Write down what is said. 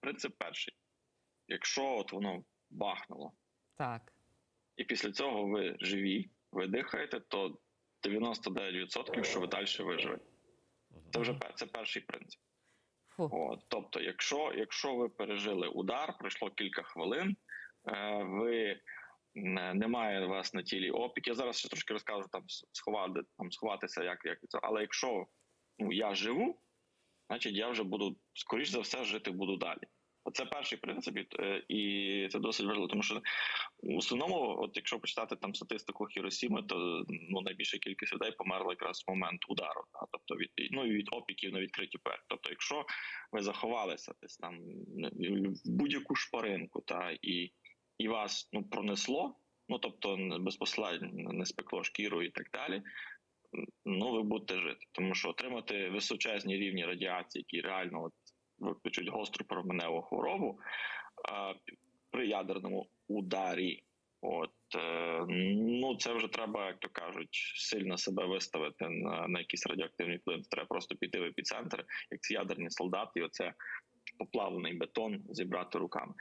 принцип перший. Якщо от воно бахнуло, Так. і після цього ви живі, ви дихаєте, то 99% що ви далі виживете. Це вже це перший принцип. От, тобто, якщо, якщо ви пережили удар, пройшло кілька хвилин, е, ви немає у вас на тілі опік. Я зараз ще трошки розкажу там сховати, там сховатися, як, як це. Але якщо ну, я живу, значить я вже буду скоріш за все жити буду далі. Це перший принцип, і, е, це досить важливо, тому що в основному, от якщо почитати там статистику Хіросіми, то ну найбільша кількість людей померла якраз в момент удару, та, тобто від ну і від опіків на відкриті пер. Тобто, якщо ви заховалися десь там в будь-яку шпаринку, та і, і вас ну пронесло, ну тобто безпосередньо не спекло шкіру і так далі. Ну, ви будете жити, тому що отримати височезні рівні радіації, які реально от викличуть гостру променеву хворобу а, при ядерному ударі. От е, ну це вже треба, як то кажуть, сильно себе виставити на, на якийсь радіоактивний вплив. Треба просто піти в епіцентр, як ці ядерні солдати, і оце поплавлений бетон зібрати руками.